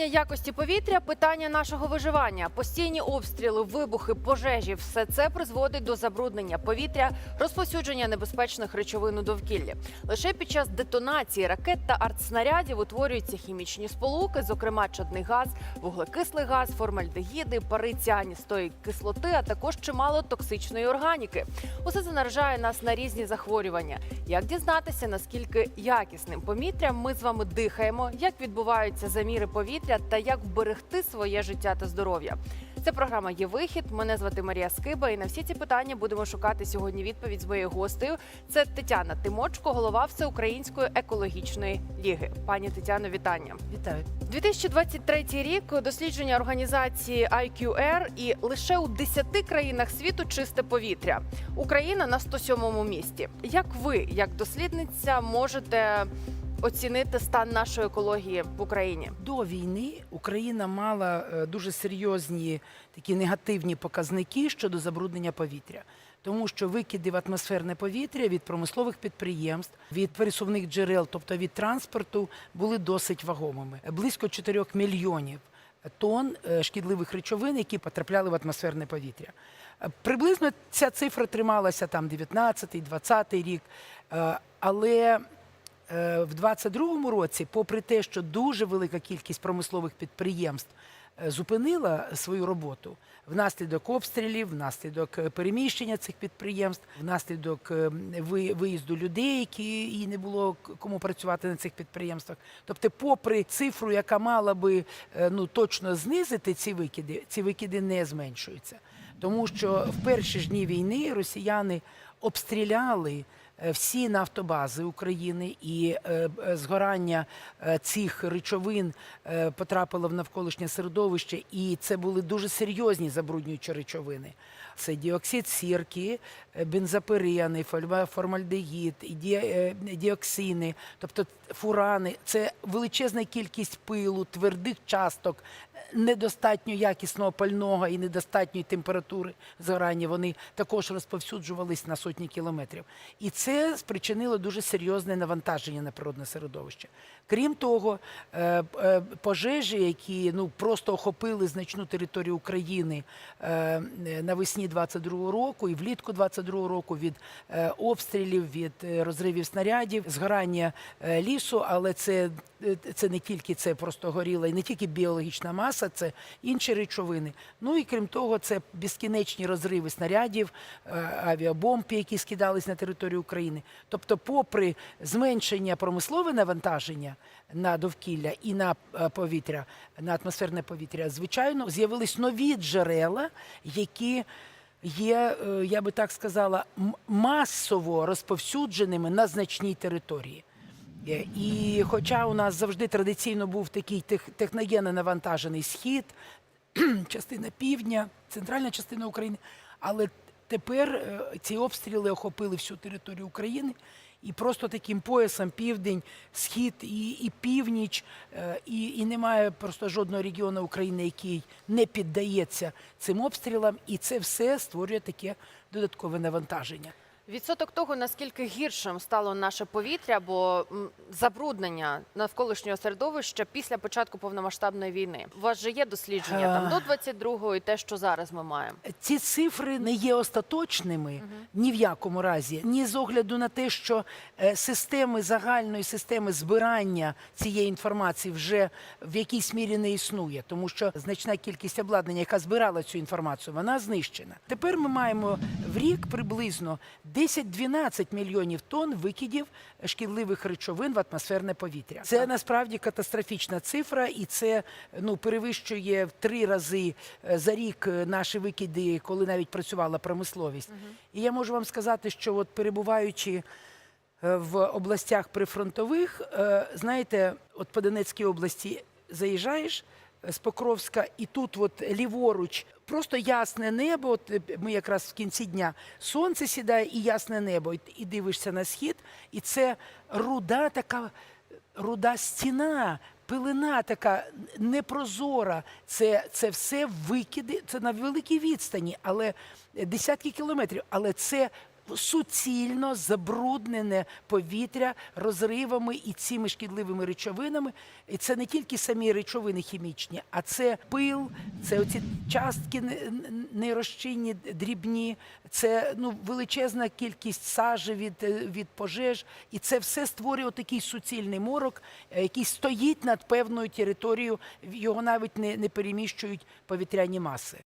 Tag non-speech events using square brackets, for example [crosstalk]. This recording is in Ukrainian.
Питання якості повітря, питання нашого виживання, постійні обстріли, вибухи, пожежі все це призводить до забруднення повітря, розповсюдження небезпечних речовин у довкіллі. Лише під час детонації ракет та артснарядів утворюються хімічні сполуки, зокрема чадний газ, вуглекислий газ, формальдегіди, пари ціаністої кислоти, а також чимало токсичної органіки. Усе це наражає нас на різні захворювання. Як дізнатися, наскільки якісним повітрям ми з вами дихаємо, як відбуваються заміри повітря та як вберегти своє життя та здоров'я? Це програма є вихід. Мене звати Марія Скиба, і на всі ці питання будемо шукати сьогодні відповідь з моєю гостею. Це Тетяна Тимочко, голова Всеукраїнської екологічної ліги. Пані Тетяно, вітання. Вітаю. 2023 рік дослідження організації IQR і лише у 10 країнах світу чисте повітря. Україна на 107-му місці. Як ви, як дослідниця, можете оцінити стан нашої екології в Україні? До війни Україна мала е, дуже серйозні такі негативні показники щодо забруднення повітря. Тому що викиди в атмосферне повітря від промислових підприємств, від пересувних джерел, тобто від транспорту, були досить вагомими. Близько 4 мільйонів тонн е, шкідливих речовин, які потрапляли в атмосферне повітря. Е, Приблизно ця цифра трималася там 19-20 рік, але в 22-му році, попри те, що дуже велика кількість промислових підприємств е, зупинила свою роботу внаслідок обстрілів, внаслідок е, переміщення цих підприємств, внаслідок е, виїзду людей, які і не було кому працювати на цих підприємствах. Тобто, попри цифру, яка мала би е, ну точно знизити ці викиди, ці викиди не зменшуються. Тому що в перші ж дні війни росіяни обстріляли е, всі нафтобази України, і е, згорання е, цих речовин е, потрапило в навколишнє середовище, і це були дуже серйозні забруднюючі речовини. Це діоксид сірки, е, фольва- формальдегід, е, діоксини, тобто фурани. Це величезна кількість пилу, твердих часток, е, недостатньо якісного пального і недостатньої температури згорання. Вони також розповсюджувались на сотні кілометрів. І це спричинило дуже серйозне навантаження на природне середовище. Крім того, е, е, пожежі, які ну просто охопили значну територію України е, навесні 22-го року і влітку 22-го року від обстрілів, від розривів снарядів, згорання лісу, але це, це не тільки це просто горіла, і не тільки біологічна маса, це інші речовини. Ну і крім того, це безкінечні розриви снарядів, авіабомб, які скидались на територію України. Тобто, попри зменшення промислове навантаження на довкілля і на е, повітря, на атмосферне повітря, звичайно, з'явились нові джерела, які є, е, я би так сказала, масово розповсюдженими на значній території. Е, І хоча у нас завжди традиційно був такий техногенно навантажений схід, [clears throat] частина півдня, центральна частина України, але тепер е, ці обстріли охопили всю територію України. І просто таким поясом південь, схід і, і північ, е, і, і немає просто жодного регіону України, який не піддається цим обстрілам, і це все створює таке додаткове навантаження. Відсоток того, наскільки гіршим стало наше повітря, бо забруднення навколишнього середовища після початку повномасштабної війни. У вас же є дослідження там до 22-го і те, що зараз ми маємо. Ці цифри не є остаточними ні в якому разі, ні з огляду на те, що е, системи загальної системи збирання цієї інформації вже в якійсь мірі не існує, тому що значна кількість обладнання, яка збирала цю інформацію, вона знищена. Тепер ми маємо в рік приблизно 10-12 мільйонів тонн викидів шкідливих речовин в атмосферне повітря. Це насправді катастрофічна цифра, і це ну перевищує в три рази е, за рік е, наші викиди, коли навіть працювала промисловість. І я можу вам сказати, що от перебуваючи е, в областях прифронтових, знаєте, от по Донецькій області заїжджаєш з Покровська, і тут от ліворуч просто ясне небо. От е, ми якраз в кінці дня сонце сідає і ясне небо, і, дивишся на схід, і це руда така руда стіна пилина така непрозора. Це, це все викиди, це на великій відстані, але десятки кілометрів. Але це суцільно забруднене повітря розривами і цими шкідливими речовинами. І це не тільки самі речовини хімічні, а це пил, це оці частки не- нерозчинні, дрібні, це ну, величезна кількість сажі від, від пожеж. І це все створює такий суцільний морок, е, який стоїть над певною територією, його навіть не, не переміщують повітряні маси.